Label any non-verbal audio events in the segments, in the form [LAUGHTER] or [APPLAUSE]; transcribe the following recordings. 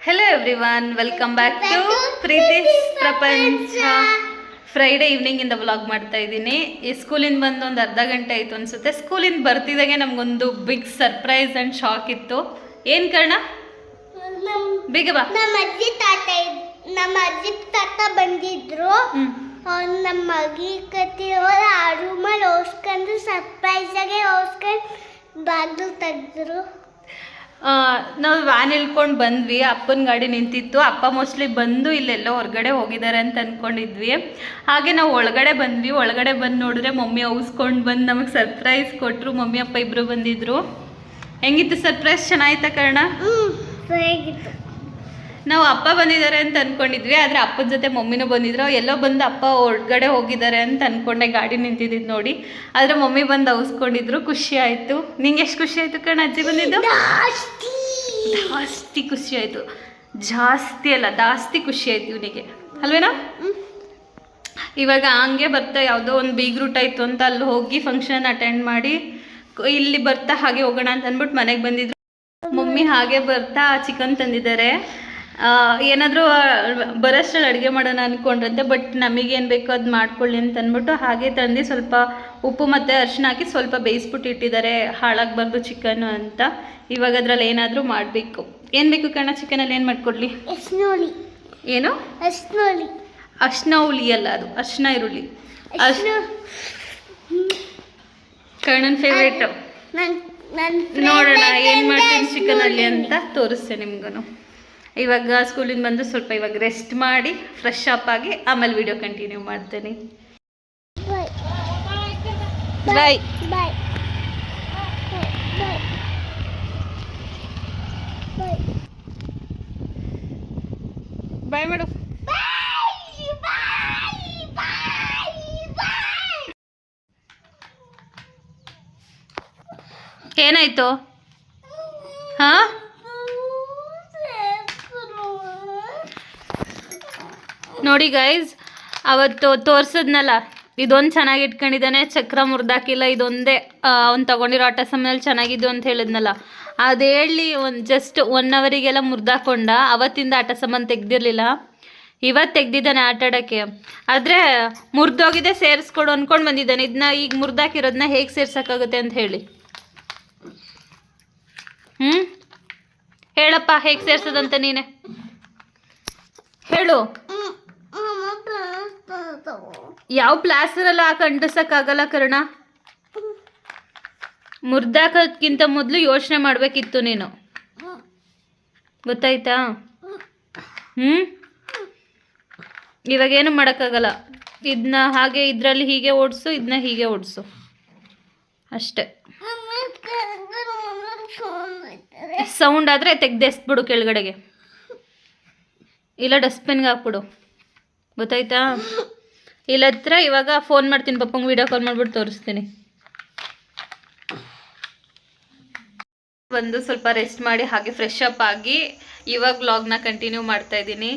Hello everyone welcome back to Preethi Prapancha Friday ಈವ್ನಿಂಗಿಂದ vlog ಮಾಡ್ತಾ ಇದ್ದೀನಿ. ಈ ಸ್ಕೂಲಿಂದ ಬಂದು ಒಂದು ಅರ್ಧ ಗಂಟೆ ಆಯಿತು ಅನಿಸುತ್ತೆ. ಸ್ಕೂಲಿಂದ ಬರ್ತಿದ್ದಾಗೆ ನಮಗೊಂದು ಬಿಗ್ ಸರ್ಪ್ರೈಸ್ ಆ್ಯಂಡ್ ಶಾಕ್ ಇತ್ತು. ಏನು ಕಾರಣ? ಬೇಗ ಬಾ. ನಮ್ಮ ಅಜ್ಜಿ ತಾತ ಇದ್- ನಮ್ಮ ಅಜ್ಜಿ ತಾತ ಬಂದಿದ್ರು. ನಮ್ಮ ಮಗಿ ಕತ್ತಿರೋರು ಆ ರೂಮಲ್ಲಿ ಓಸ್ಕೊಂಡು ಸರ್ಪ್ರೈಸ್ ಆಗಿ ಓಸ್ಕೊಂಡು ಬಾಗಿಲು ತೆಗೆದ್ರು. ನಾವು ವ್ಯಾನ್ ಇಳ್ಕೊಂಡು ಬಂದ್ವಿ. ಅಪ್ಪನ ಗಾಡಿ ನಿಂತಿತ್ತು. ಅಪ್ಪ ಮೋಸ್ಟ್ಲಿ ಬಂದು ಇಲ್ಲೆಲ್ಲೋ ಹೊರಗಡೆ ಹೋಗಿದ್ದಾರೆ ಅಂತ ಅಂದ್ಕೊಂಡಿದ್ವಿ ಹಾಗೆ ನಾವು ಒಳಗಡೆ ಬಂದ್ವಿ. ಒಳಗಡೆ ಬಂದು ನೋಡಿದ್ರೆ ಮಮ್ಮಿ ಔಸ್ಕೊಂಡು ಬಂದು ನಮಗೆ ಸರ್ಪ್ರೈಸ್ ಕೊಟ್ಟರು ಮಮ್ಮಿ ಅಪ್ಪ ಇಬ್ಬರು ಬಂದಿದ್ರು. ಹೆಂಗಿತ್ತು ಸರ್ಪ್ರೈಸ್ ಚೆನ್ನಾಗಿತ್ತ ಕರ್ಣ? ನಾವು ಅಪ್ಪ ಬಂದಿದ್ದಾರೆ ಅಂತ ಅನ್ಕೊಂಡಿದ್ವಿ ಆದರೆ ಅಪ್ಪನ ಜೊತೆ ಮಮ್ಮಿನೂ ಬಂದಿದ್ರು. ಎಲ್ಲೋ ಬಂದು ಅಪ್ಪ ಹೊರಗಡೆ ಹೋಗಿದ್ದಾರೆ ಅಂತ ಅನ್ಕೊಂಡೆ ಗಾಡಿ ನಿಂತಿದ್ದು ನೋಡಿ. ಆದರೆ ಮಮ್ಮಿ ಬಂದು ಅವಸ್ಕೊಂಡಿದ್ರು ಖುಷಿ ಆಯಿತು. ನಿಂಗೆ ಎಷ್ಟು ಖುಷಿ ಆಯಿತು ಕಣ ಅಜ್ಜಿ ಬಂದಿದ್ದು? ಜಾಸ್ತಿ. ಜಾಸ್ತಿ ಖುಷಿ ಆಯಿತು. ಜಾಸ್ತಿ ಅಲ್ಲ ಜಾಸ್ತಿ ಖುಷಿ ಆಯ್ತು ಇವನಿಗೆ. ಅಲ್ವೇನಾ. ಇವಾಗ ಹಂಗೆ ಬರ್ತಾ ಯಾವುದೋ ಒಂದು ಬೀಗ್ ರೂಟ್ ಆಯಿತು ಅಂತ ಅಲ್ಲಿ ಹೋಗಿ ಫಂಕ್ಷನ್ ಅಟೆಂಡ್ ಮಾಡಿ ಇಲ್ಲಿ ಬರ್ತಾ ಹಾಗೆ ಹೋಗೋಣ ಅಂತ ಅಂದ್ಬಿಟ್ಟು ಮನೆಗೆ ಬಂದಿದ್ರು. ಮಮ್ಮಿ ಹಾಗೆ ಬರ್ತಾ ಚಿಕನ್ ತಂದಿದ್ದಾರೆ. ಏನಾದರೂ ಬರೋಷ್ಟ್ರಲ್ಲಿ ಅಡುಗೆ ಮಾಡೋಣ ಅಂದ್ಕೊಂಡ್ರಂತೆ ಬಟ್ ನಮಗೇನು ಬೇಕೋ ಅದು ಮಾಡ್ಕೊಳ್ಳಿ ಅಂತ ಅಂದ್ಬಿಟ್ಟು ಹಾಗೆ ತಂದು ಸ್ವಲ್ಪ ಉಪ್ಪು ಮತ್ತು ಅರಿಶಿನ ಹಾಕಿ ಸ್ವಲ್ಪ ಬೇಯಿಸ್ಬಿಟ್ಟು ಇಟ್ಟಿದ್ದಾರೆ ಹಾಳಾಗಬಾರ್ದು ಚಿಕನ್ನು ಅಂತ. ಇವಾಗ ಅದರಲ್ಲಿ ಏನಾದರೂ ಮಾಡಬೇಕು. ಏನು ಬೇಕು ಕಣ ಚಿಕನಲ್ಲಿ ಏನು ಮಾಡಿಕೊಡ್ಲಿ? ಏನು? ಅರ್ಶಿನ ಹುಳಿ ಅಲ್ಲ ಅದು ಅರ್ಶಿನ ಈರುಳ್ಳಿ. ಅಶ್ನ ಕಣ್ಣನ ಫೇವ್ರೇಟ್ ನೋಡೋಣ ಏನು ಮಾಡ್ತೀನಿ ಚಿಕನಲ್ಲಿ. ಅಂತ ತೋರಿಸ್ತೇನೆ ನಿಮ್ಗೂ ಇವಾಗ ಸ್ಕೂಲಿಂದ ಬಂದು ಸ್ವಲ್ಪ ಇವಾಗ ರೆಸ್ಟ್ ಮಾಡಿ ಫ್ರೆಶ್ ಅಪ್ ಆಗಿ ಆಮೇಲೆ ವಿಡಿಯೋ ಕಂಟಿನ್ಯೂ ಮಾಡ್ತೇನೆ ಬಾಯ್ ಬಾಯ್. Bye madam. ಏನಾಯ್ತು ಹಾ ನೋಡಿ ಗೈಸ್ ಅವತ್ತು ತೋರಿಸಿದ್ನಲ್ಲ, ಇದೊಂದು ಚೆನ್ನಾಗಿ ಇಟ್ಕೊಂಡಿದ್ದಾನೆ, ಚಕ್ರ ಮುರ್ದಾಕಿಲ್ಲ, ಇದೊಂದೇ ಅವ್ನು ತಗೊಂಡಿರೋ ಆಟ ಸಮಯದಲ್ಲಿ ಚೆನ್ನಾಗಿದ್ದು ಅಂತ ಹೇಳಿದ್ನಲ್ಲ. ಅದು ಹೇಳಿ ಒಂದು ಜಸ್ಟ್ ಒನ್ ಅವರಿಗೆಲ್ಲ ಮುರ್ದಾಕೊಂಡ, ಅವತ್ತಿಂದ ಆಟ ಸಾಮಾನು ತೆಗ್ದಿರಲಿಲ್ಲ. ಇವತ್ತು ತೆಗ್ದಿದ್ದಾನೆ ಆಟ ಆಡೋಕ್ಕೆ. ಆದರೆ ಮುರಿದೋಗಿದೆ, ಸೇರಿಸ್ಕೊಡು ಅಂದ್ಕೊಂಡು ಬಂದಿದ್ದಾನೆ. ಇದನ್ನ ಈಗ ಮುರ್ದಾಕಿರೋದನ್ನ ಹೇಗೆ ಸೇರ್ಸೋಕ್ಕಾಗುತ್ತೆ ಅಂತ ಹೇಳಿ. ಹ್ಞೂ ಹೇಳಪ್ಪ, ಹೇಗೆ ಸೇರ್ಸೋದಂತ ನೀನೆ. ಹೇಳು. ಯಾವ ಪ್ಲಾಸ್ಟರೆಲ್ಲ ಹಾಕಿ ಅಂಟಿಸೋಕ್ಕಾಗಲ್ಲ ಕರ್ಣ? ಮುರ್ದಾಕೋದ್ಕಿಂತ ಮೊದಲು ಯೋಚನೆ ಮಾಡಬೇಕಿತ್ತು ನೀನು. ಗೊತ್ತಾಯ್ತಾ? ಹ್ಞೂ ಇವಾಗೇನು ಮಾಡೋಕ್ಕಾಗಲ್ಲ. ಇದನ್ನ ಹಾಗೆ ಇದರಲ್ಲಿ ಹೀಗೆ ಓಡಿಸು ಇದನ್ನ ಹೀಗೆ ಓಡಿಸು. ಅಷ್ಟೆ. ಸೌಂಡ್ ಆದರೆ ತೆಗ್ದೆಸ್ಬಿಡು ಕೆಳಗಡೆಗೆ. ಇಲ್ಲ ಡಸ್ಟ್ಬಿನ್ಗೆ ಹಾಕ್ಬಿಡು. ಗೊತ್ತಾಯ್ತಾ? ಇಲ್ಲ ಹತ್ರ ಇವಾಗ ಫೋನ್ ಮಾಡ್ತೀನಿ ಪಪ್ಪಂಗೆ ವಿಡಿಯೋ ಕಾಲ್ ಮಾಡ್ಬಿಟ್ಟು ತೋರಿಸ್ತೀನಿ. ಬಂದು ಸ್ವಲ್ಪ ರೆಸ್ಟ್ ಮಾಡಿ ಹಾಗೆ ಫ್ರೆಶ್ ಅಪ್ ಆಗಿ ಇವಾಗ ವ್ಲಾಗ್ನ ಕಂಟಿನ್ಯೂ ಮಾಡ್ತಾ ಇದ್ದೀನಿ.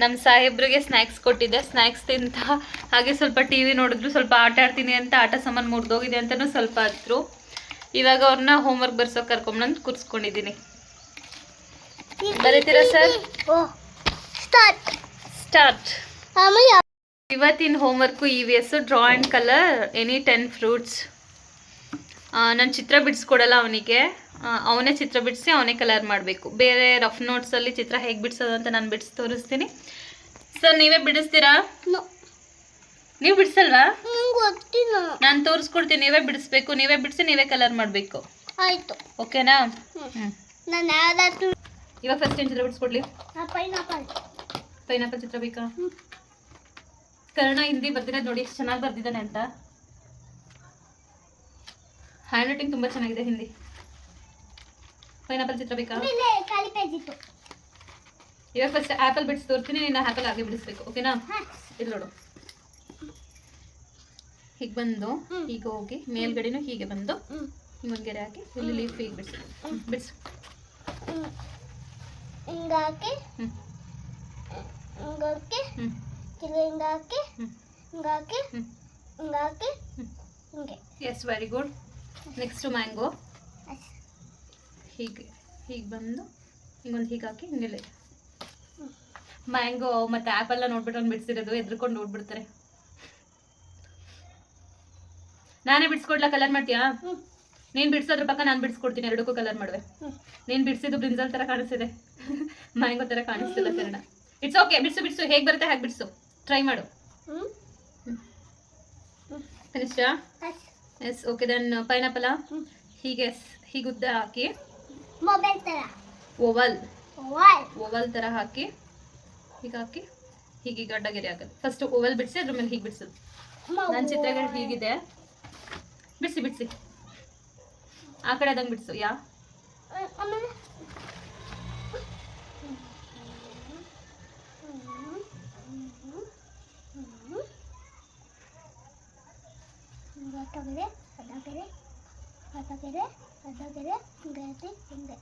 ನಮ್ಮ ಸಾಹೇಬ್ರಿಗೆ ಸ್ನ್ಯಾಕ್ಸ್ ಕೊಟ್ಟಿದ್ದೆ ಸ್ನ್ಯಾಕ್ಸ್ ತಿಂತ ಹಾಗೆ ಸ್ವಲ್ಪ ಟಿ ವಿ ನೋಡಿದ್ರು ಸ್ವಲ್ಪ ಆಟ ಆಡ್ತೀನಿ ಅಂತ ಆಟ ಸಾಮಾನು ಮುರಿದೋಗಿದೆ ಅಂತಲೂ ಸ್ವಲ್ಪ ಹತ್ರು ಇವಾಗ ಅವ್ರನ್ನ ಹೋಮ್ವರ್ಕ್ ಬರ್ಸೋಕೆ ಕರ್ಕೊಂಬಂದು ಕೂರಿಸ್ಕೊಂಡಿದ್ದೀನಿ. ಬರೀತೀರಾ ಸರ್ ಸ್ಟಾರ್ಟ್ ಸ್ಟಾರ್ಟ್ ಇವತ್ತಿನ homework E V S draw and colour any ten fruits ನಾನು ಚಿತ್ರ ಬಿಡಿಸ್ಕೊಡಲ್ಲ ಅವನಿಗೆ. ಅವನೇ ಚಿತ್ರ ಬಿಡಿಸಿ ಅವನೇ ಕಲರ್ ಮಾಡಬೇಕು. ಬೇರೆ ರಫ್ ನೋಟ್ಸಲ್ಲಿ ಚಿತ್ರ ಹೇಗೆ ಬಿಡಿಸೋದು ಅಂತ ನಾನು ಬಿಡಿಸಿ ತೋರಿಸ್ತೀನಿ. ಸರ್ ನೀವೇ ಬಿಡಿಸ್ತೀರಾ? ನೀವು ಬಿಡಿಸಲ್ವಾ? ನಾನು ತೋರಿಸ್ಕೊಡ್ತೀನಿ. ನೀವೇ ಬಿಡಿಸ್ಬೇಕು. ನೀವೇ ಬಿಡಿಸಿ ನೀವೇ ಕಲರ್ ಮಾಡಬೇಕು. ಆಯ್ತು. ಓಕೆನಾ? ಇವಾಗ ಫಸ್ಟ್ ಏನು ಚಿತ್ರ ಬಿಡಿಸ್ಕೊಡ್ಲಿ? ಪೈನಾಪಲ್ ಪೈನಾಪಲ್ ಚಿತ್ರ ಬೇಕಾ? ಕರ್ಣ ಹಿಂದಿ ಬರ್ದಿರೋದು ನೋಡಿ ಎಷ್ಟು ಚೆನ್ನಾಗಿ ಬರ್ದಿದ್ದಾನೆ ಅಂತ. ಹ್ಯಾಂಡ್ ರೈಟಿಂಗ್ ತುಂಬ ಚೆನ್ನಾಗಿದೆ ಹಿಂದಿ. ಪೈನಾಪಲ್ ಚಿತ್ರ ಬೇಕಾ? ಇವಾಗ ಫಸ್ಟ್ ಆ್ಯಪಲ್ ಬಿಡಿಸಿ ತೋರ್ತೀನಿ ನಿನ್ನ ಆ್ಯಪಲ್ ಹಾಗೆ ಬಿಡಿಸ್ಬೇಕು ಓಕೆನಾ ಇಲ್ಲಿ ನೋಡು. ಹೀಗೆ ಬಂದು ಈಗ ಹೀಗೆ ಮೇಲ್ಗಡೆನೂ ಹೀಗೆ ಬಂದು ಹ್ಞೂ ಹಿಂಗೊಂದು ಗೆರೆ ಹಾಕಿ ಇಲ್ಲಿ ಲೀಫ್ ಹೀಗೆ ಬಿಡಿಸಿ. ಬಿಡಿಸು. ಹಿಂಗಾಕಿ ಹ್ಞೂ ಹ್ಞೂ ತಿರ್ಗಿ ಹಿಂಗಾಕಿ ಹಾಕಿ ಹಾಕಿ ಹಿಂಗೆ. Yes very good next mango ಹೀಗೆ ಹೀಗೆ ಬಂದು ಹಿಂಗೊಂದು ಹೀಗೆ ಹಾಕಿ ಹಿಂಗೆಲ್ಲ ಮ್ಯಾಂಗೋ ಮತ್ತು ಆ್ಯಪಲ್ಲ ನೋಡ್ಬಿಟ್ಟು ಒಂದು ಬಿಡಿಸಿರೋದು ಎದ್ರುಕೊಂಡು ನೋಡ್ಬಿಡ್ತಾರೆ. ನಾನೇ ಬಿಡಿಸ್ಕೊಡ್ಲಾ ಕಲರ್ ಮಾಡ್ತೀಯಾ. ನೀನು ಬಿಡಿಸೋದ್ರ ಪಕ್ಕ ನಾನು ಬಿಡಿಸ್ಕೊಡ್ತೀನಿ ಎರಡಕ್ಕೂ ಕಲರ್ ಮಾಡುವೆ. ನೀನು ಬಿಡಿಸಿದ್ದು ಬ್ರಿಂಜಲ್ ಥರ ಕಾಣಿಸ್ತಿದೆ. ಮ್ಯಾಂಗೋ ಥರ ಕಾಣಿಸ್ತಿಲ್ಲ ಕನ್ನಡ ಇಟ್ಸ್ ಓಕೆ ಬಿಡಿಸು ಬಿಡಿಸು ಹೇಗೆ ಬರುತ್ತೆ ಹಾಗೆ ಬಿಡಿಸು. ಟ್ರೈ ಮಾಡು. Us. Yes okay then pineapple. ಹೀಗೆ ಹೀಗೆ ಉದ್ದ ಹಾಕಿ. ಮೊಬೈಲ್ ಓವಲ್ ವಾಲ್ ಓವಲ್ ಥರ ಹಾಕಿ. ಹೀಗೆ ಹಾಕಿ. ಹೀಗೆ ಗಡ್ಡಗೆರೆ ಆಗುತ್ತೆ ಹಾಕೋದು. ಫಸ್ಟ್ ಓವಲ್ ಬಿಡಿಸಿ ಅದ್ರ ಮೇಲೆ ಹೀಗೆ ಬಿಡಿಸೋದು. ನನ್ನ ಚಿತ್ರಗಳು ಹೀಗಿದೆ. ಬಿಡಿಸಿ ಬಿಡಿಸಿ. ಆ ಕಡೆ ಅದಂಗೆ ಬಿಡಿಸು ಯಾ? ಅದಾಗರೆ ಅದಾಗರೆ ಅದಾಗರೆ ಅದಾಗರೆ ಹಿಂಗೆ ಐತಿ ಹಿಂಗೆ.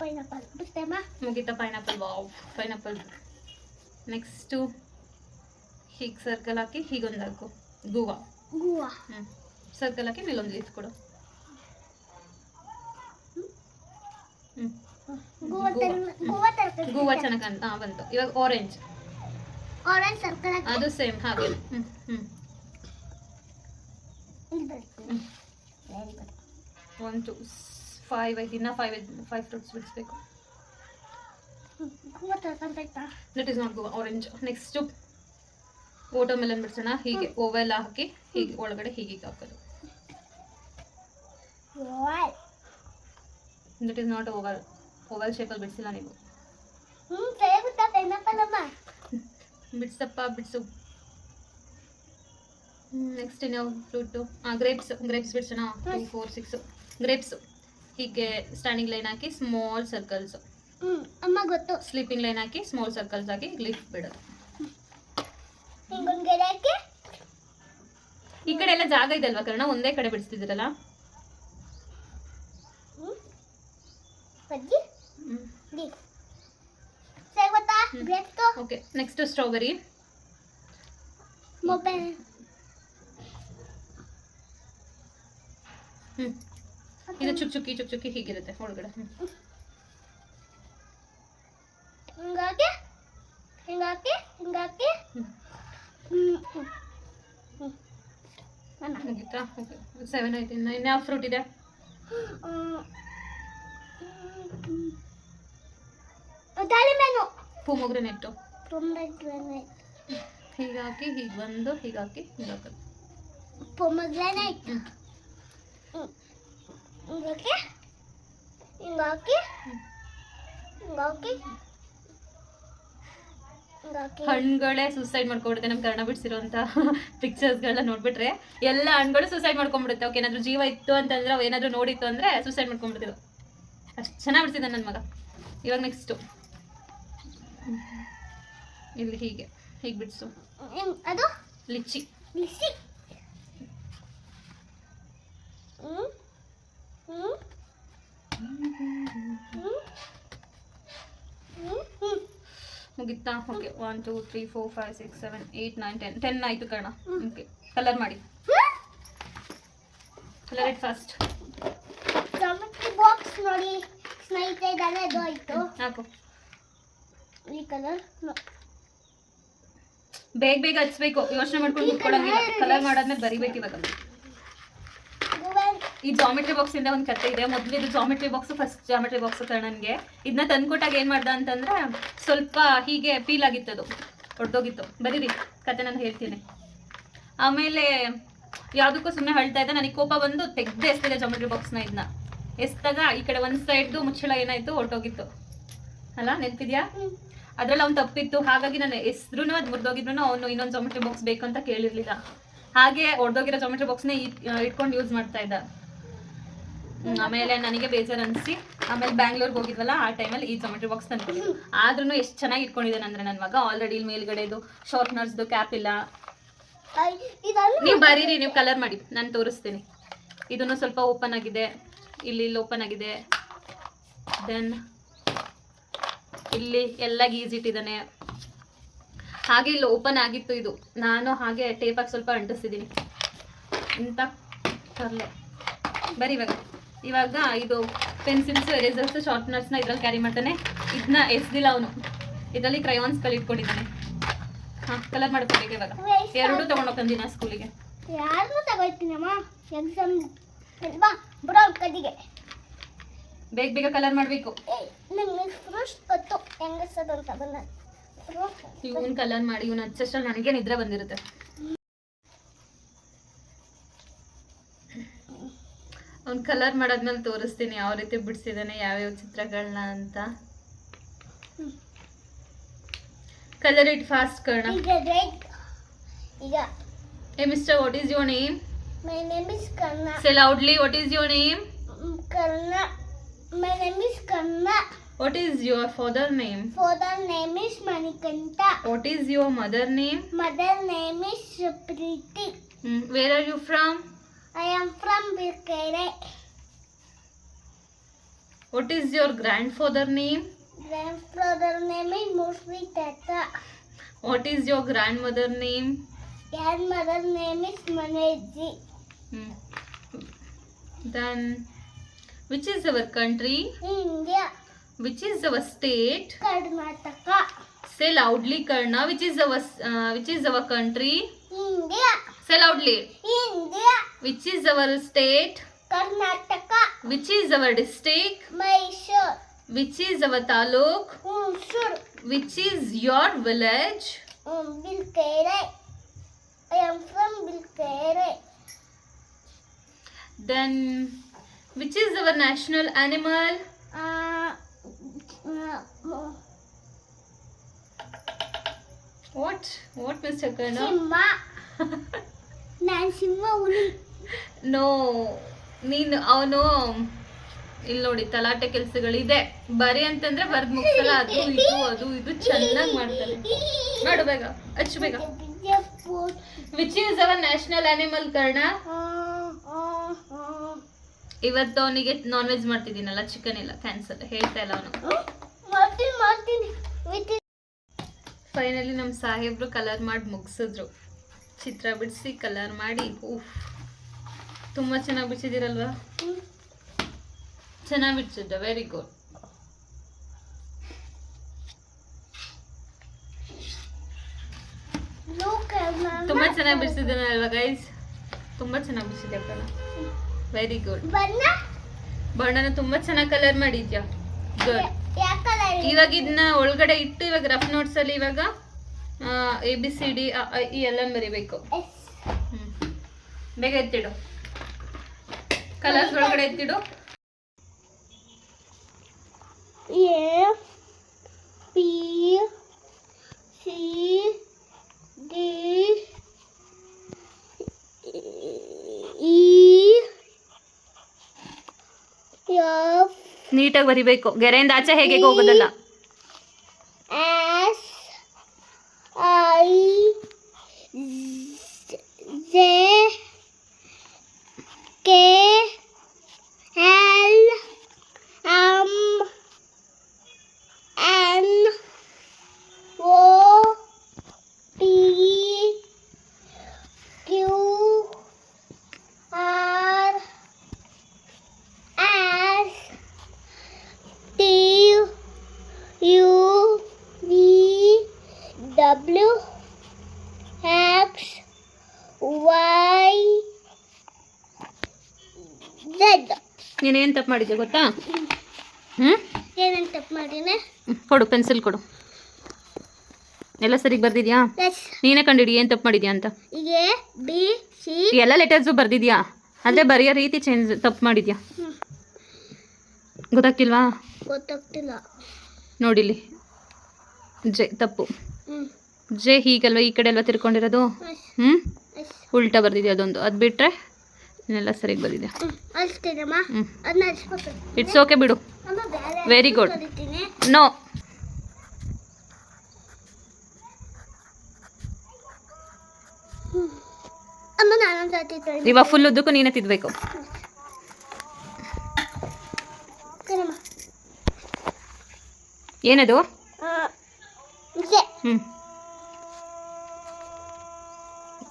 ಪೈನಾಪಲ್. ಬಿಡ್ತೇಮ್ಮ? ಮುಗಿತಾ ಪೈನಾಪಲ್ ವಾವ್. ಪೈನಾಪಲ್. ನೆಕ್ಸ್ಟು ಹೀಗೆ ಸರ್ಕಲ್ ಹಾಕಿ ಹೀಗೊಂದು ಹಾಕು. ಗೂವಾ. ಗೂವಾ. ಹ್ಞೂ ಸರ್ಕಲ್ ಹಾಕಿ ಮೇಲೊಂದು ಲೀಫ್ ಕೊಡು. ಗೋವಾ ಚೆನ್ನಾಗಿ ಕಾಣ್ತಾ ಬಂತು. ಇವಾಗ ಆರೆಂಜ್ ಆರೆಂಜ್ ಸರ್ಕಲ್ ಅದು ಸೇಮ್ ಹಾಗೆ. ಹ್ಞೂ ಹ್ಞೂ ಇಲ್ಲಿ ಬರ್ತೀನಿ very good one two five ಐದು ಇನ್ನೂ ಫೈವ್ ಫೈವ್ ಫ್ರೂಟ್ಸ್ ಬಿಡಿಸ್ಬೇಕು that is not guava orange next watermelon ಬಿಡ್ಸೋಣ. ಹೀಗೆ ಓವೆಲ್ಲ ಹಾಕಿ ಹೀಗೆ ಒಳಗಡೆ ಹೀಗೆ ಹಾಕೋದು. That is not oval oval ಶೇಪಲ್ಲಿ ಬಿಡಿಸಿಲ್ಲ ನೀವು. ಬಿಡ್ಸಪ್ಪ ಬಿಡಿಸು. ನೆಕ್ಸ್ಟ್ ಇನ್ಯಾವ ಫ್ರೂಟು ಹಾಂ ಗ್ರೇಪ್ಸ್ ಗ್ರೇಪ್ಸ್ ಬಿಡ್ಸೋಣ. ಟೂ ಫೋರ್ ಸಿಕ್ಸ್ ಗ್ರೇಪ್ಸು ಹೀಗೆ ಸ್ಟ್ಯಾಂಡಿಂಗ್ ಲೈನ್ ಹಾಕಿ ಸ್ಮಾಲ್ ಸರ್ಕಲ್ಸು ಅಮ್ಮ ಗೊತ್ತು. ಸ್ಲೀಪಿಂಗ್ ಲೈನ್ ಹಾಕಿ ಸ್ಮಾಲ್ ಸರ್ಕಲ್ಸ್ ಹಾಕಿ ಲಿಫ್ಟ್ ಬಿಡೋದು. ಈ ಕಡೆ ಎಲ್ಲ ಜಾಗ ಇದೆ ಅಲ್ವಾ ಕರ್ಣ? ಒಂದೇ ಕಡೆ ಬಿಡಿಸ್ತಿದ್ದೀರಲ್ಲ? ಓಕೆ ನೆಕ್ಸ್ಟ್ ಸ್ಟ್ರಾಬೆರಿ ಮೊಬೈಲ್ ಹ್ಞೂ ಇದು ಚುಕ್ ಚುಕ್ಕಿ ಚುಕ್ ಚುಕ್ಕಿ ಹೀಗಿರುತ್ತೆ ಒಳಗಡೆ ಹಿಂಗಾಕಿ ಹಿಂಗಾಕಿ ಹ್ಞೂ ಯಾವ ಸೆವೆನ್ ಆಯ್ತು. ಇನ್ನು ಇನ್ಯಾವ ಫ್ರೂಟ್ ಇದೆ? ದಾಳಿಂಬೆನು ಪೂಮೊಗ್ರೆ ನೆಟ್ಟು ಹೀಗಾಕಿ ಹೀಗೆ ಬಂದು ಹೀಗಾಕಿ ಹಿಂಗಾಕಿ ಹೀಗೆ ಹಾಕೋದು ಹ್ಞೂ ಹಿಂಗಾಕಿ? ಹಣ್ಣುಗಳೇ ಸೂಸೈಡ್ ಮಾಡ್ಕೊಂಡ್ಬಿಡುತ್ತೆ ನಮ್ಮ ಕನ್ನಡ ಬಿಡಿಸಿರೋಂಥ ಪಿಕ್ಚರ್ಸ್ಗಳನ್ನ ನೋಡ್ಬಿಟ್ರೆ. ಎಲ್ಲ ಹಣ್ಣುಗಳು ಸೂಸೈಡ್ ಮಾಡ್ಕೊಂಡ್ಬಿಡುತ್ತೆ. ಓಕೆ ಏನಾದರೂ ಜೀವ ಇತ್ತು ಅಂತಂದ್ರೆ ಅವು ಏನಾದರೂ ನೋಡಿತ್ತು ಅಂದರೆ ಸೂಸೈಡ್ ಮಾಡ್ಕೊಂಡ್ಬಿಡ್ತಿದ್ದು ಅಷ್ಟು ಚೆನ್ನಾಗಿ ಬಿಡಿಸಿದ ನನ್ನ ಮಗ. ಇವಾಗ ನೆಕ್ಸ್ಟು ಇಲ್ಲಿ ಹೀಗೆ ಹೀಗೆ ಬಿಡಿಸು. ಅದು? ಲಿಚ್ಚಿ. ಬಿಸಿ ಮುಗಿತಾ? Okay one two three four five six seven eight nine ten ten ಆಯಿತು ಕಣ. ಓಕೆ ಕಲರ್ ಮಾಡಿ. ಕಲರ್ ಇಟ್ ಫಸ್ಟ್ ಬಾಕ್ಸ್ ನೋಡಿ ಸ್ನೇಹಿತ ಇದ್ದಾನೆ ಅದು ಆಯ್ತು. ಹಾಕು. ಈ ಕಲರ್ ಬೇಗ ಬೇಗ ಹಚ್ಬೇಕು. ಯೋಚನೆ ಮಾಡ್ಕೊಂಡು ಕಲರ್ ಮಾಡಾದ್ಮೇಲೆ ಬರಿಬೇಕು ಇವಾಗ. ಈ ಜಾಮೆಟ್ರಿ ಬಾಕ್ಸ್ ಇಂದ ಒಂದು ಕತೆ ಇದೆ. ಮೊದಲು ಇದು geometry box first geometry box ಕಣ್ಣನ್ಗೆ ಇದನ್ನ ತಂದ್ಕೊಟ್ಟಾಗ ಏನು ಮಾಡ್ದ ಅಂತಂದ್ರೆ ಸ್ವಲ್ಪ ಹೀಗೆ ಫೀಲ್ ಆಗಿತ್ತು ಅದು. ಹೊಡೆದೋಗಿತ್ತು ಬರೀರಿ ಕತೆ ನಾನು ಹೇಳ್ತೀನಿ. ಆಮೇಲೆ ಯಾವುದಕ್ಕೂ ಸುಮ್ಮನೆ ಹೇಳ್ತಾ ಇದ್ದೆ. ನನಗೆ ಕೋಪ ಬಂದು ತೆಗ್ದೆ ಎಸ್ತಿದೆ ಜಾಮೆಟ್ರಿ ಬಾಕ್ಸ್ನ ಇದನ್ನ ಎಸ್ದಾಗ ಈ ಕಡೆ ಒಂದು ಸೈಡ್ದು ಮುಚ್ಚಳ ಏನಾಯಿತು ಹೊರಟೋಗಿತ್ತು ಅಲ್ಲ, ನೆನಪಿದ್ಯಾ? ಅದ್ರಲ್ಲಿ ಅವ್ನು ತಪ್ಪಿತ್ತು. ಹಾಗಾಗಿ ನಾನು ಹೆಸ್ರು ಅದು ಮುರಿದೋಗಿದ್ರು ಅವನು ಇನ್ನೊಂದು ಜಾಮೆಟ್ರಿ ಬಾಕ್ಸ್ ಬೇಕಂತ ಕೇಳಿರ್ಲಿಲ್ಲ. ಹಾಗೆ ಹೊಡೆದೋಗಿರೋ ಜಾಮೆಟ್ರಿ ಬಾಕ್ಸ್ನೇ ಇಟ್ಕೊಂಡು ಯೂಸ್ ಮಾಡ್ತಾ ಇದ್ದ. ಆಮೇಲೆ ನನಗೆ ಬೇಜಾರು ಅನಿಸಿ ಆಮೇಲೆ ಬ್ಯಾಂಗ್ಳೂರ್ಗೆ ಹೋಗಿದ್ವಲ್ಲ ಆ ಟೈಮಲ್ಲಿ ಈ ಜಾಮೆಟ್ರಿ ಬಾಕ್ಸ್ ತಂದ್ಕೊಂಡಿದ್ದು ಆದ್ರೂ ಎಷ್ಟು ಚೆನ್ನಾಗಿ ಇಟ್ಕೊಂಡಿದ್ದಾನೆ ಅಂದ್ರೆ ನನ್ನ ಮಗ ಆಲ್ರೆಡಿ ಇಲ್ಲಿ ಮೇಲ್ಗಡೆದು ಶಾರ್ಪ್ನರ್ಸ್ದು ಕ್ಯಾಪ್ ಇಲ್ಲ. ನೀವು ಬರೀರಿ ನೀವು ಕಲರ್ ಮಾಡಿ. ನಾನು ತೋರಿಸ್ತೀನಿ. ಇದನ್ನು ಸ್ವಲ್ಪ ಓಪನ್ ಆಗಿದೆ. ಇಲ್ಲಿ ಇಲ್ಲಿ ಓಪನ್ ಆಗಿದೆ. ದೆನ್ ಇಲ್ಲಿ ಎಲ್ಲ ಗೀಸ್ ಇಟ್ಟಿದ್ದಾನೆ. ಹಾಗೆ ಇಲ್ಲಿ ಓಪನ್ ಆಗಿತ್ತು ಇದು. ನಾನು ಹಾಗೆ ಟೇಪಾಗಿ ಸ್ವಲ್ಪ ಅಂಟಿಸ್ತಿದ್ದೀನಿ ಇಂಥ ಪರ್ಲೆ ಬರೀ ಇವಾಗ. ಇವಾಗ ಇದು ಪೆನ್ಸಿಲ್ಸ್ ಎರೇಸರ್ಸ್ ಶಾರ್ಪ್ನರ್ಸ್ನ ಇದ್ರಲ್ಲಿ ಕ್ಯಾರಿ ಮಾಡ್ತಾನೆ. ಇದನ್ನ ಎಸ್ದಿಲ್ಲ ಅವನು. ಇದರಲ್ಲಿ ಕ್ರಯಾನ್ಸ್ ಕಲ್ ಇಟ್ಕೊಂಡಿದ್ದಾನೆ ಹಾಂ ಕಲರ್ ಮಾಡ್ಕೊಬೇಕು ಇವಾಗ. ಎರಡು ಸ್ಕೂಲಿಗೆ ತಗೋತೀನಮ್ಮ ಎಕ್ಸಾಮ್ ಬಾ ಬಿಡೋ ಕದಿಗೆ ಬೇಗ ಬೇಗ ಕಲರ್ ಮಾಡಬೇಕು. ಇವನ್ ಕಲರ್ ಮಾಡಿ ಇವನ್ ಹಚ್ಚಷ್ಟಲ್ಲಿ ನನಗೆ ನಿದ್ರೆ ಬಂದಿರುತ್ತೆ. ಕಲರ್ ಮಾಡಾದ್ಮೇಲೆ ತೋರಿಸ್ತೀನಿ ಯಾವ ರೀತಿ ಬಿಡಿಸಿದಾನೆ ಯಾವ್ಯಾವ ಚಿತ್ರಗಳನ್ನ ಅಂತ. Colour it fast Karna. ಈಗ ರೆಡ್ ಈಗ ಏ mister what is your name my name is Karna say loudly what is your name Karna my name is Karna what is your father name father name is Manikantha what is your mother name mother name is Preethi where are you from I am from Birkere what What is your grandfather name? Grandfather name is Mursi Tata. What is your grandmother name? Grandmother name is Maneji. Hmm. Then, which is our country? India. Which is our state? Karnataka. Say loudly, Karna. Which is our uh, which is our country? India. Say loudly. India. Which is our state? Karnataka Which is our district? Mysore Which is our taluk? Hunsur Which is your village? Bilikere I am from Bilikere Then, which is our national animal? What? What, Mr. Karna? ಸಿಂಹ ನಾನು ಸಿಂಹ ಹುಲಿ no ನೀನು ಅವನು ಇಲ್ಲಿ ನೋಡಿ ತಲಾಟೆ ಕೆಲಸಗಳಿದೆ. ಬರಿ ಅಂತಂದ್ರೆ ಬರ್ದ್ ಮುಗ್ಸಲ್ಲ. ಅದು ಇದು ಅದು ಇದು ಚೆನ್ನಾಗಿ ಮಾಡ್ತಾನೆ. ನೋಡು ಬೇಗ ಅಚ್ಚು ಬೇಗ. Which is our national animal Karna ಇವತ್ತು ಅವನಿಗೆ ನಾನ್ ವೆಜ್ ಮಾಡ್ತಿದ್ದೀನಲ್ಲ ಚಿಕನ್ ಇಲ್ಲ. ಕ್ಯಾನ್ಸಲ್ ಹೇಳ್ತಾ ಇಲ್ಲ ಅವನು. ಫೈನಲಿ ನಮ್ಮ ಸಾಹೇಬ್ರು ಕಲರ್ ಮಾಡಿ ಮುಗಿಸಿದ್ರು. ಚಿತ್ರ ಬಿಡಿಸಿ ಕಲರ್ ಮಾಡಿ, ಉಫ್. ತುಂಬ ಚೆನ್ನಾಗಿ ಬಿಡಿಸಿದ್ದೀರಲ್ವಾ ಚೆನ್ನಾಗಿ ಬಿಡಿಸಿದ್ದ ವೆರಿ ಗುಡ್ ತುಂಬಾ ಚೆನ್ನಾಗಿ ಬಿಡಿಸಿದ್ದಾನೆ ಅಲ್ವಾ ಗೈಸ್ ತುಂಬಾ ಚೆನ್ನಾಗಿ ಬಿಡಿಸಿದೆ ಕಣ. ವೆರಿ ಗುಡ್ ಬಣ್ಣ? ಬಣ್ಣನ ತುಂಬಾ ಚೆನ್ನಾಗಿ ಕಲರ್ ಮಾಡಿದ್ಯಾ? ಗುಡ್ ಇವಾಗ ಇದನ್ನ ಒಳಗಡೆ ಇಟ್ಟು ಇವಾಗ ರಫ್ ನೋಟ್ಸ್ ಅಲ್ಲಿ ಇವಾಗ ಎ ಬಿ ಸಿ ಡಿ ಈ ಎಲ್ಲ ಬರಿಬೇಕು. ಬೇಗ ಎತ್ತಿಡು. ಕಲರ್ಸ್ ಒಳಗಡೆ ಎತ್ತಿಡು. A P C D E F ನೀಟಾಗಿ ಬರಿಬೇಕು. ಗೆರೆಯಿಂದ ಆಚೆ ಹೇಗೆ ಹೋಗೋದಲ್ಲ? ನೀನೇನು ತಪ್ಪು ಮಾಡಿದ್ಯಾ ಗೊತ್ತಾ? ಹ್ಞೂ ಏನೇನು ತಪ್ಪು ಮಾಡಿನೇ ಕೊಡು ಪೆನ್ಸಿಲ್ ಕೊಡು. ಎಲ್ಲ ಸರಿಗೆ ಬರ್ದಿದ್ಯಾ? ನೀನೇ ಕಂಡಿಡಿ ಏನು ತಪ್ಪು ಮಾಡಿದ್ಯಾ ಅಂತ. A B C. ಎಲ್ಲ ಲೆಟರ್ಸು ಬರ್ದಿದ್ಯಾ? ಅಂದರೆ ಬರೆಯೋ ರೀತಿ ಚೇಂಜ್ ತಪ್ಪು ಮಾಡಿದ್ಯಾ? ಗೊತ್ತಾಗ್ತಿಲ್ವಾ? ಗೊತ್ತಾಗ್ತಿಲ್ಲ. ನೋಡಿಲಿ ಜೆ ತಪ್ಪು. ಜೆ ಹೀಗಲ್ವ ಈ ಕಡೆ ಅಲ್ವಾ ತಿರ್ಕೊಂಡಿರೋದು? ಹ್ಞೂ ಉಲ್ಟಾ ಬರ್ದಿದ್ಯಾ ಅದೊಂದು. ಅದು ಬಿಟ್ಟರೆ ಇನ್ನೆಲ್ಲ ಸರಿ ಬಂದಿದೆ. ಇಟ್ಸ್ ಓಕೆ ಬಿಡು. Very good. ನೋ ಇವಾಗ ಫುಲ್ ಉದ್ದಕ್ಕೂ ನೀನೇ ತಿದ್ಬೇಕು ಏನದು? ಹ್ಞೂ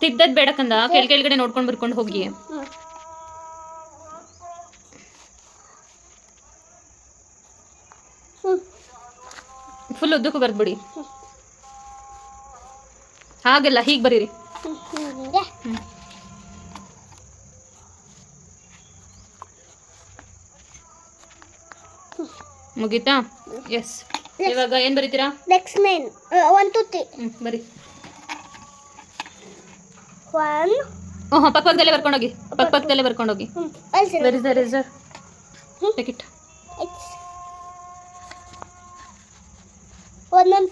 ತಿದ್ದದ್ ಬೇಡಕಂದ ಕೆಳ ಕೆಳಗಡೆ ನೋಡ್ಕೊಂಡು ಬರ್ಕೊಂಡು ಹೋಗಿ ಹ್ಮ್. ಹ್ಮ್. ಫುಲ್ ಉದ್ದಕ್ಕೂ ಬರ್ಬಿಡಿ ಹಾಗಲ್ಲ ಹೀಗೆ ಬರೀರಿ. ಮುಗೀತಾ? ಎಸ್ ಇವಾಗ ಏನ್ ಬರೀತೀರಾ? Next main one two three ಬರಿ. ಒನ್ ಓಹ್ ಪಕ್ಕ ಪಕ್ಕದಲ್ಲೇ ಬರ್ಕೊಂಡೋಗಿ. ಪಕ್ಕ ಪಕ್ಕದಲ್ಲೇ ಬರ್ಕೊಂಡೋಗಿ ಅಲ್ಲಿ ಸರಿ ಸರ್ ಇಸ್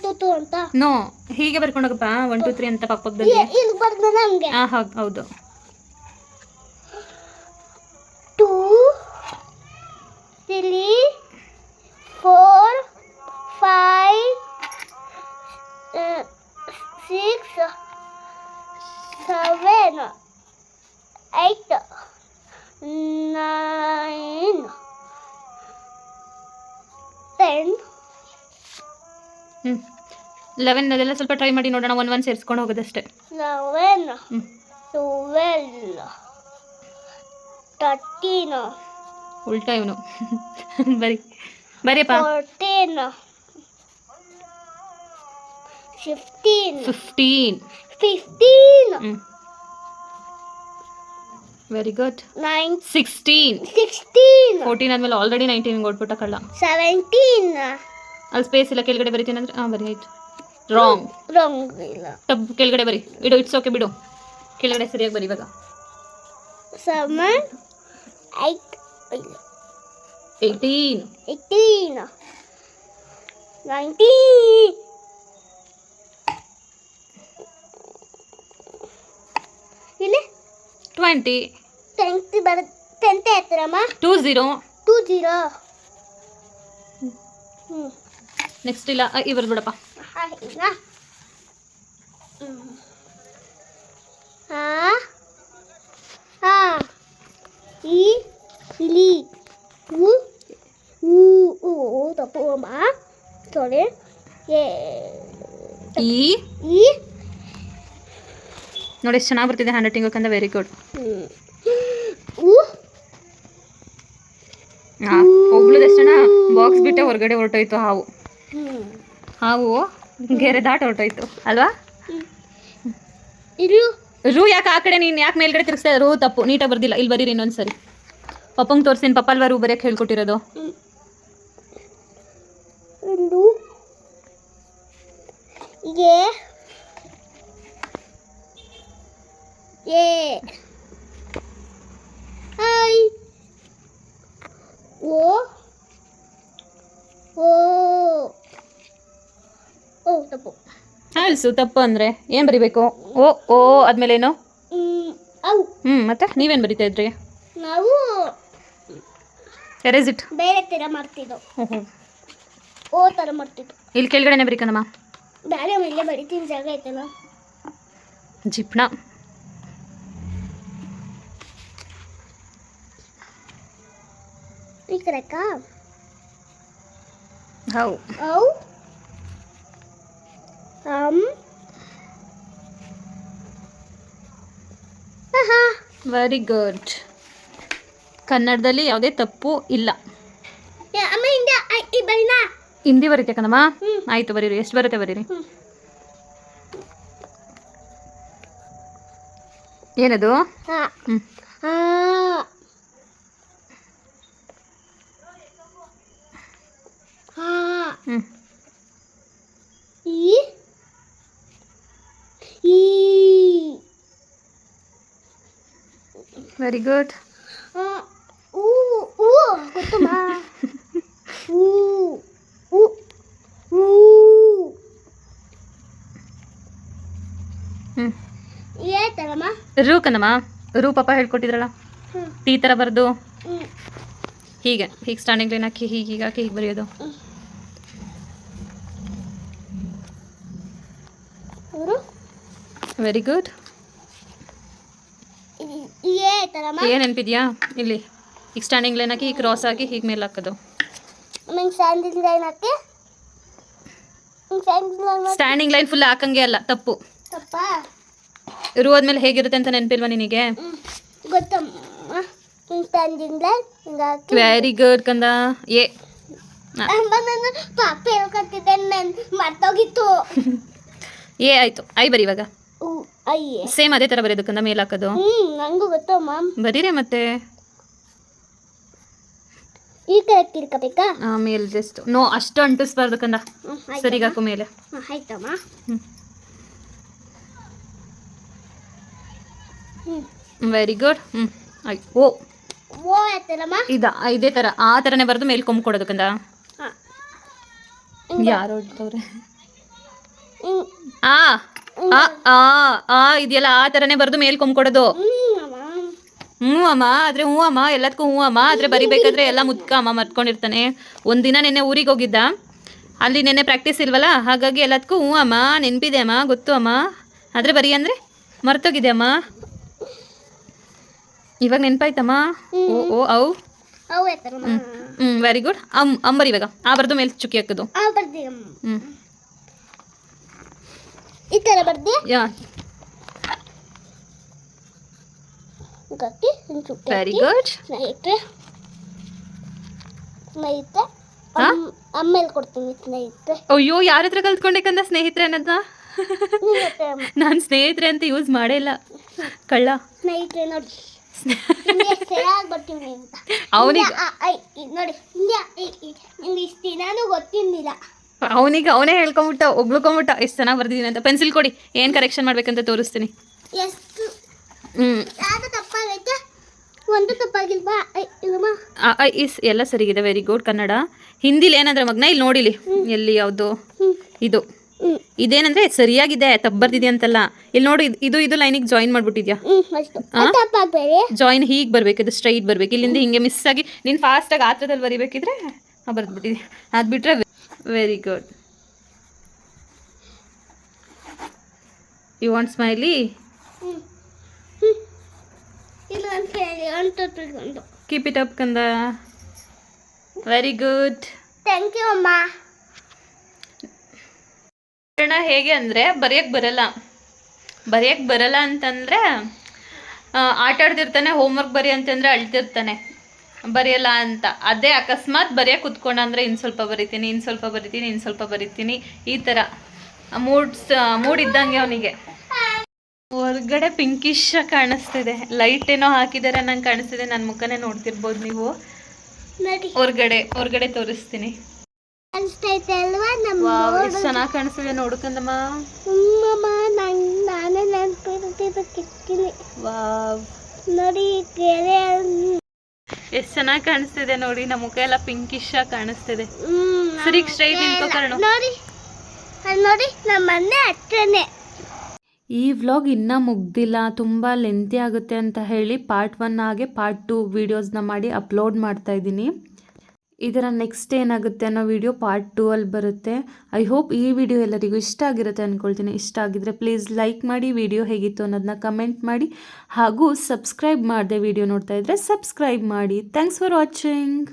ಟು ಟು ಅಂತ. ನೋ ಹೀಗೆ ಬರ್ಕೊಂಡೋಗಪ್ಪ. ಒನ್ ಟು ತ್ರೀ ಅಂತ ಪಕ್ಕ ಪಕ್ಕದಲ್ಲಿ ಇಲ್ಲಿ ಬರ್ದ ಹೌದು. ಲೆವೆನ್ ಅದೆಲ್ಲ ಸ್ವಲ್ಪ ಟ್ರೈ ಮಾಡಿ ನೋಡೋಣ ಒನ್ ಒನ್ ಸೇರಿಸ್ಕೊಂಡು ಹೋಗೋದಷ್ಟೇ. ಲೆವೆನ್ ಟ್ವೆಲ್ ತರ್ಟೀನ್ ಉಲ್ಟಾ ಇವನು. [LAUGHS] ಬರಿ ಬರೀಪ್ಪ fourteen fifteen fifteen fifteen very good nine sixteen sixteen fourteen ಆದಮೇಲೆ ಆಲ್ರೆಡಿ ನೈನ್ಟೀನ್ ಕೊಟ್ಬಿಟ್ಟ ಕಳ್ಳ. ಸೆವೆಂಟೀನ್ ಅಲ್ಲಿ ಸ್ಪೇಸ್ ಇಲ್ಲ ಕೆಳಗಡೆ ಬರಿತೀನಿ ಅಂದ್ರೆ ಹಾಂ ಬರಿ ಆಯ್ತು. ರಾಂಗ್ ರಾಂಗ್ ಇಲ್ಲ. ಟಬ್ ಕೆಳಗಡೆ ಬರಿ. ಬಿಡು ಇಟ್ಸ್ ಓಕೆ ಬಿಡು. ಕೆಳಗಡೆ ಸರಿಯಾಗಿ ಬರಿ ಇವಾಗ. ಸಮನ್ ಐಟ್ ಏಯ್ಟೀನ್ ಏಯ್ಟೀನ್ ನೈನ್ಟೀನ್ ಇಲ್ಲಿ? ಟ್ವೆಂಟಿ ಟೆಂತ್ ಬರ ಟೆಂತ್ ಹತ್ರಮ್ಮ ಟೂ ಝೀರೋ ಟೂ ಜೀರೋ ಹ್ಞೂ ನೆಕ್ಸ್ಟ್ ಇಲ್ಲ ಇ ಬರ್ಬಿಡಪ್ಪ ಇಲ್ಲ ಹಾ ಈ ಇಲಿ ಹೂ ಹೂ ಹೂ ತಪ್ಪು ಅಮ್ಮ ಸಾರಿ. ಏ. ಈ? ಈ? ನೋಡಿ ಎಷ್ಟು ಚೆನ್ನಾಗಿ ಬರ್ತಿದೆ ಹ್ಯಾಂಡ್ ರೈಟಿಂಗ್ ಅಂತ ವೆರಿ ಗುಡ್ ಒಬ್ಳದಷ್ಟಣ ಬಾಕ್ಸ್ ಬಿಟ್ಟೆ ಹೊರಗಡೆ ಹೊರಟೋಯ್ತು ಹಾವು. ಹಾವು ಗೆರೆ ದಾಟ ಹೊರಟೋಯ್ತು. ಅಲ್ವಾ? ರೂ ಯಾಕೆ ಆ ಕಡೆ ನೀನು ಯಾಕೆ ಮೇಲ್ಗಡೆ ತಿರ್ಗಿಸ್ತಾ ರೂ ತಪ್ಪು ನೀಟಾಗಿ ಬರ್ದಿಲ್ಲ. ಇಲ್ಲಿ ಬರೀರಿ ಇನ್ನೊಂದ್ಸರಿ ಪಪ್ಪಂಗೆ ತೋರಿಸ್ತೀನಿ ಪಪ್ಪ ಅಲ್ವಾ ರೂ ಬರೆಯಕ್ಕೆ ಹೇಳ್ಕೊಟ್ಟಿರೋದು? ಓ. ಓ. ಓ ತಪ್ಪು. ಅಲ್ಸು ತಪ್ಪು ಅಂದರೆ ಏನು ಬರಿಬೇಕು? ಓ ಓ ಆದ್ಮೇಲೆ ಏನು ಅವು. ಹ್ಞೂ ಮತ್ತೆ ನೀವೇನು ಬರಿತಾ ಇದ್ರಿ? ನಾವು ಎರೇಸ್ ಇಟ್ ಬೇರೆ ಥರ ಮಾಡ್ತಿದ್ದೋ. ಹ್ಞೂ ಓ ಥರ ಮಾಡ್ತಿದ್ದು. ಇಲ್ಲಿ ಕೆಳಗಡೆನೆ ಬರಿಕಣಮ್ಮ ಬೇರೆ ಮೇಲೆ ಬರಿತೀನಿ ಜಾಗ ಐತಲ್ಲ. ಜಿಪ್ಣ ಈ ಕರೆಕ್ಕ ಹೌ. ಔ ವೆರಿ ಗುಡ್ ಕನ್ನಡದಲ್ಲಿ ಯಾವುದೇ ತಪ್ಪು ಇಲ್ಲ. ಹಿಂದಿ ಬರೀತೆ ಕಣಮ್ಮ. ಆಯಿತು ಬರೀರಿ. ಎಷ್ಟು ಬರುತ್ತೆ ಬರೀರಿ. ಏನದು? ಹ್ಞೂ ಹಾ ಹಾ ಹ್ಞೂ ಈ ಈ ವೆರಿ ಗುಡ್ ರೂ ಕಣಮ್ಮ ರೂ ಪಾಪ ಹೇಳ್ಕೊಟ್ಟಿದ್ರಲ್ಲ? ಟೀ ಥರ ಬರೆದು? ಹೀಗೆ ಹೀಗೆ ಸ್ಟ್ಯಾಂಡಿಂಗ್ ಲೈನ್ ಹಾಕಿ ಹೀಗೆ ಹೀಗೆ ಹಾಕಿ ಹೀಗೆ ಬರೆಯೋದು. ವೆರಿ ಗುಡ್ ಏ ತರಮ್ಮ ಏನು ನೆನಪಿದ್ಯಾ? ಇಲ್ಲಿ ಈಗ ಸ್ಟ್ಯಾಂಡಿಂಗ್ ಲೈನ್ ಹಾಕಿ ಈಗ ಕ್ರಾಸ್ ಹಾಕಿ ಹೀಗೆ ಮೇಲೆ ಹಾಕೋದು. ಸ್ಯಾಂಡಿಲ್ ಲೈನ್ ಹಾಕಿ? ಸ್ಟ್ಯಾಂಡಿಂಗ್ ಲೈನ್ ಫುಲ್ ಹಾಕಂಗೆ ಅಲ್ಲ ತಪ್ಪು. ಆದ್ಮೇಲೆ ಹೇಗಿರುತ್ತೆ ಅಂತ ನೆನಪಿಲ್ವಾ ನಿನಗೆ? ವೆರಿ ಗುಡ್ ಕಂದ. ಏ ಪಾಪ ಹೇಳ್ಕೊತಿದ್ದೆ ನನ್ ಮರ್ತೋಗಿತ್ತು. [LAUGHS] ಏ ಆಯ್ತು. ಐ ಬರಿ ಇವಾಗ. ಅಯ್ಯೇ. ಸೇಮ್ ಅದೇ ತರ ಬರೆಯೋದು ಕಂದ ಮೇಲೆ ಹಾಕೋದು. ಹ್ಮ್ ನಂಗೂ ಮ್ಯಾಮ್ ಬರೀರಿ ಮತ್ತೆ. ಈ ಕರೆಕ್ಟ್ ಇರ್ಕೋಬೇಕಾ ಮೇಲೆ ಜಸ್ಟ್ ನೋ ಅಷ್ಟು ಅಂಟಿಸ್ಬಾರ್ದು ಕಂದ. ಹಾಕೋ. ಮೇಲೆ. ಆಯ್ತಮ್ಮ. ವೆರಿ ಗುಡ್ ಹ್ಞೂ ಆಯ್ತು ಓ. ಓ ಆಯ್ತಲ್ಲಮ್ಮ ಇದ ಇದೇ ಥರ ಆ ಥರನೇ ಬರೆದು ಮೇಲೆ ಕೊಂಬು ಕೊಡೋದು ಕಂದ. ಹಾಂ. ಯಾರು ಹೊಡ್ತವ್ರೆ ಆ. ಆ ಆ ಆ ಇದೆಯಲ್ಲ ಆ ತರನೇ ಬರೆದು ಮೇಲ್ ಕೊಂಬ್ಕೊಡೋದು ಹ್ಞೂ ಅಮ್ಮ ಆದ್ರೆ ಹ್ಞೂ ಅಮ್ಮ ಎಲ್ಲದಕ್ಕೂ ಹ್ಞೂ ಅಮ್ಮ ಆದ್ರೆ ಬರಿಬೇಕಾದ್ರೆ ಎಲ್ಲ ಮುದ್ಕ ಅಮ್ಮ ಮರ್ಕೊಂಡಿರ್ತಾನೆ ಒಂದಿನ ನೆನ್ನೆ ಊರಿಗೆ ಹೋಗಿದ್ದ. ಅಲ್ಲಿ ನೆನ್ನೆ ಪ್ರಾಕ್ಟೀಸ್ ಇಲ್ವಲ್ಲ ಹಾಗಾಗಿ ಎಲ್ಲದಕ್ಕೂ ಹ್ಞೂ ಅಮ್ಮ ನೆನಪಿದೆ ಅಮ್ಮ ಗೊತ್ತು ಅಮ್ಮ. ಆದರೆ ಬರಿ ಅಂದರೆ ಮರ್ತೋಗಿದೆ ಅಮ್ಮ. ಇವಾಗ ನೆನಪಾಯ್ತಮ್ಮ? ಓ ಓ ಔ ಹ್ಞೂ ವೆರಿ ಗುಡ್ ಅಮ್ ಅಂಬರ್ ಇವಾಗ ಆ ಬರ್ದು ಮೇಲೆ ಚುಕ್ಕಿ ಹಾಕೋದು. ಹ್ಞೂ ಈ ಥರ ಬರ್ದಿ? ಯಾ. ಗಟ್ಟಿ ವೆರಿ ಗುಡ್ ಸ್ನೇಹಿತರೆ ಸ್ನೇಹಿತರೆ ಆಮೇಲೆ ಕೊಡ್ತೀನಿ ಸ್ನೇಹಿತರೆ. ಅಯ್ಯೋ ಯಾರ ಹತ್ರ ಕಲ್ತ್ಕೊಂಡೆ ಕಂದ ಸ್ನೇಹಿತರೆ ನಿಮ್ಗೆ ನಾನು ಸ್ನೇಹಿತರೆ ಅಂತ ಯೂಸ್ ಮಾಡೇ ಇಲ್ಲ. ಕಳ್ಳ. ಸ್ನೇಹಿತರೆ ನೋಡಿ. [LAUGHS] ಅವನಿಗೆ ನೋಡಿ ನಿಂಗೆ ಇಷ್ಟು ದಿನಾನು ಗೊತ್ತಿರ್ಲಿಲ್ಲ. ಅವನಿಗೆ ಅವನೇ ಹೇಳ್ಕೊಂಬಿಟ್ಟ ಒಗ್ಳ್ಕೊಂಬಿಟ್ಟ ಎಷ್ಟು ಚೆನ್ನಾಗಿ ಬರ್ದಿದ್ದೀನಿ ಅಂತ. ಪೆನ್ಸಿಲ್ ಕೊಡಿ ಏನು ಕರೆಕ್ಷನ್ ಮಾಡ್ಬೇಕಂತ ತೋರಿಸ್ತೀನಿ. ಎಷ್ಟು? ಹ್ಞೂ ಒಂದು ತಪ್ಪಾಗಿಲ್ವಾ ಇಸ್ ಎಲ್ಲ ಸರಿಗಿದೆ ವೆರಿ ಗುಡ್ ಕನ್ನಡ. ಹಿಂದಿಲಿ ಏನಂದ್ರೆ ಮಗ್ನ ಇಲ್ಲಿ ನೋಡಿಲಿ ಎಲ್ಲಿ ಯಾವುದು ಇದು. ಇದೇನಂದ್ರೆ ಸರಿಯಾಗಿದೆ ತಪ್ಪು ಬರ್ದಿದೆ ಅಂತಲ್ಲ. ಇಲ್ಲಿ ನೋಡಿ ಇದು- ಇದು ಲೈನಿಗೆ ಜಾಯಿನ್ ಮಾಡ್ಬಿಟ್ಟಿದ್ಯಾ? ಜಾಯಿನ್ ಹೀಗೆ ಬರ್ಬೇಕು ಇದು ಸ್ಟ್ರೈಟ್ ಬರ್ಬೇಕು. ಇಲ್ಲಿಂದ ಹಿಂಗೆ ಮಿಸ್ ಆಗಿ ನೀನು ಫಾಸ್ಟಾಗಿ ಆತ್ರದಲ್ಲಿ ಬರಿಬೇಕಿದ್ರೆ ಬರ್ದ್ಬಿಟ್ಟಿದ್ಯಾ. ಅದು ಬಿಟ್ಟರೆ very good you want smiley keep it up ಕಂದ ವೆರಿ ಗುಡ್ ಥ್ಯಾಂಕ್ ಯು ಅಮ್ಮ. ಕಾರಣ ಹೇಗೆ ಅಂದರೆ ಬರೆಯೋಕ್ಕೆ ಬರಲ್ಲ. ಬರೆಯೋಕ್ಕೆ ಬರಲ್ಲ ಅಂತಂದರೆ ಆಟ ಆಡ್ತಿರ್ತಾನೆ ಹೋಮ್ವರ್ಕ್ ಬರಿ ಅಂತಂದರೆ ಅಳ್ತಿರ್ತಾನೆ. ಬರೆಯಲ್ಲ ಅಂತ. ಅದೇ ಅಕಸ್ಮಾತ್ ಬರೆಯೋ ಕುತ್ಕೊಂಡ ಅಂದರೆ ಇನ್ನು ಸ್ವಲ್ಪ ಬರಿತೀನಿ ಇನ್ನು ಸ್ವಲ್ಪ ಬರಿತೀನಿ ಇನ್ನು ಸ್ವಲ್ಪ ಬರಿತೀನಿ ಈ ಥರ ಮೂಡ್ಸ್ ಮೂಡ್ ಇದ್ದಂಗೆ ಅವನಿಗೆ. ಹೊರಗಡೆ ಪಿಂಕಿಶ್ ಕಾಣಿಸ್ತಿದೆ. ಲೈಟ್ ಏನೋ ಹಾಕಿದ್ದಾರೆ ನಂಗೆ ಕಾಣಿಸ್ತಿದೆ. ನನ್ನ ಮುಖನೇ ನೋಡ್ತಿರ್ಬೋದು ನೀವು. ಹೊರಗಡೆ ಹೊರ್ಗಡೆ ತೋರಿಸ್ತೀನಿ. ಚೆನ್ನಾಗಿ ಕಾಣಿಸ್ತಿದೆ ನೋಡ್ಕಂದಮ್ಮ ನೋಡಿ ಎಷ್ಟು ಚೆನ್ನಾಗಿ ಕಾಣಿಸ್ತಿದೆ ನೋಡಿ ನಮ್ಮ ಮುಖ ಎಲ್ಲ ಪಿಂಕಿಶ್ ಆಗಿ ಕಾಣಿಸ್ತಿದೆ. ಸರಿ ಸ್ಟ್ರೈಟ್ ನಿಂತ್ಕೋಕರಣ ನೋಡಿ ನಮ್ಮ ಮನೆ ಹತ್ರನೇ. ಈ ವ್ಲಾಗ್ ಇನ್ನ ಮುಗ್ದಿಲ್ಲ ತುಂಬಾ ಲೆಂತಿ ಆಗುತ್ತೆ ಅಂತ ಹೇಳಿ ಪಾರ್ಟ್ ಒನ್ ಹಾಗೆ ಪಾರ್ಟ್ ಟು ವೀಡಿಯೋಸ್ನ ಮಾಡಿ ಅಪ್ಲೋಡ್ ಮಾಡ್ತಾ ಇದ್ದೀನಿ. ಇದರ ನೆಕ್ಸ್ಟ್ ಏನಾಗುತ್ತೆ ಅನ್ನೋ ವಿಡಿಯೋ ಪಾರ್ಟ್ ಟೂ ಅಲ್ಲಿ ಬರುತ್ತೆ. ಐ ಹೋಪ್ ಈ ವಿಡಿಯೋ ಎಲ್ಲರಿಗೂ ಇಷ್ಟ ಆಗಿರುತ್ತೆ ಅಂದ್ಕೊಳ್ತೀನಿ ಇಷ್ಟ ಆಗಿದ್ರೆ ಪ್ಲೀಸ್ ಲೈಕ್ ಮಾಡಿ ವಿಡಿಯೋ ಹೇಗಿತ್ತು ಅನ್ನೋದನ್ನ ಕಮೆಂಟ್ ಮಾಡಿ. ಹಾಗೂ ಸಬ್ಸ್ಕ್ರೈಬ್ ಮಾಡಿದೆ ವಿಡಿಯೋ ನೋಡ್ತಾ ಇದ್ದರೆ ಸಬ್ಸ್ಕ್ರೈಬ್ ಮಾಡಿ. Thanks for watching